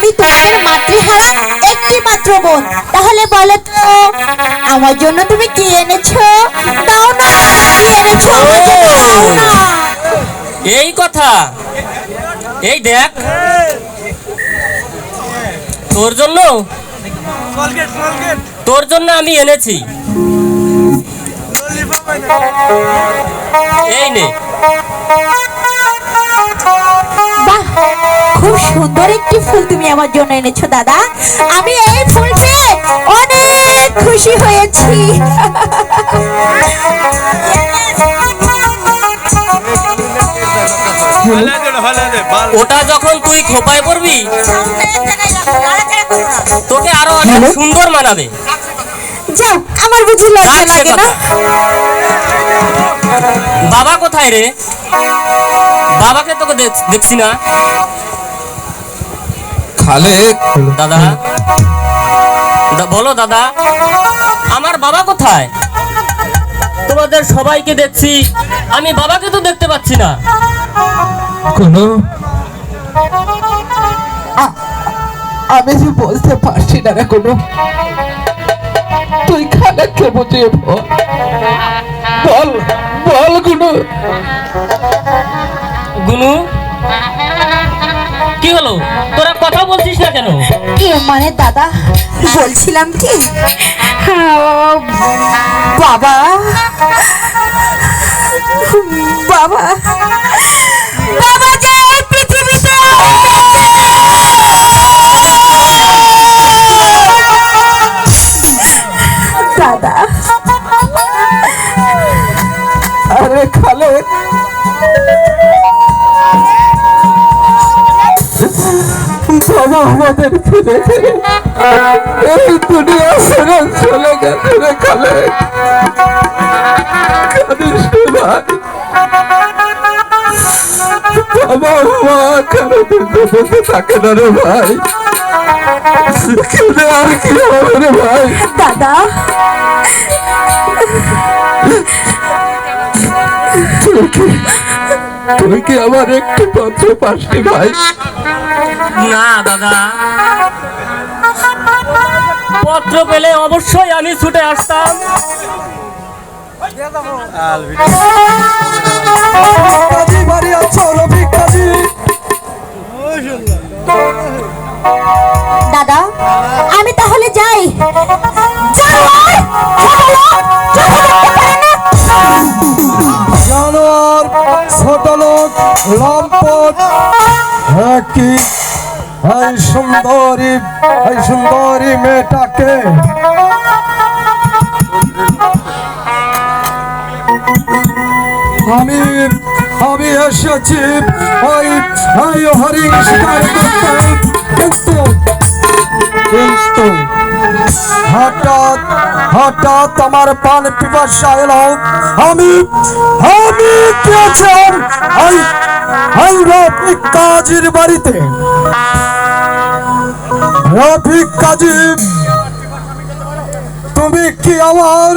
আমি তোমাদের মাতৃহারা একটি মাত্র বোন। তাহলে বলো তো আমার জন্য তুমি কি এনেছো? দাও না কি এনেছো? দাও না। এই কথা। এই দেখ। তোর জন্য? তোর জন্য আমি এনেছি। এই নে। খুব সুন্দর একটি ফুল তুমি আমার জন্য এনেছো দাদা। আমি এই ফুল পেয়ে অনেক খুশি হয়েছি। ওটা যখন তুই খোপায় পড়বি তোকে আরও অনেক সুন্দর মানাবে। যাও আমার বুঝি লজ্জা লাগে না? বাবা কোথায় রে? বাবাকে তোকে দেখ- দেখছি না। খালেক দাদা। বলো দাদা আমার বাবা কোথায়? তোমাদের সবাইকে দেখছি আমি বাবাকে তো দেখতে পাচ্ছি না। কোনো। আমি যে বলতে পারছি না রে কোনো। তুই খালেককে বুঝিয়ে বল বল বল কোনো গুনু কি হলো? তোরা কথা বলছিস না কেন? মানে দাদা বলছিলাম কি? বাবা বাবা বাবা যে পৃথিবীতে দাদা আরে খালেক বাবা আমাদের ফিরে এই দুনিয়া ছেড়ে চলে গেছে রে বাবা মা দিতে থাকে না রে ভাই কেঁদে আর কি হবে ভাই দাদা। কি কি আমার একটু পত্র পাসনি ভাই? না দাদা। পত্র পেলে অবশ্যই আমি ছুটে আসতাম। লম্পট। কি? এই সুন্দরী এই সুন্দরী মেয়েটাকে। আমি আমি এসেছি ওই ওই হরিণ শিকার কিন্তু হঠাৎ হঠাৎ আমার পান পিপাসা এলো। আমি আমি ওই রফিক কাজীর বাড়িতে। রফিক কাজী, তুমি কি আমার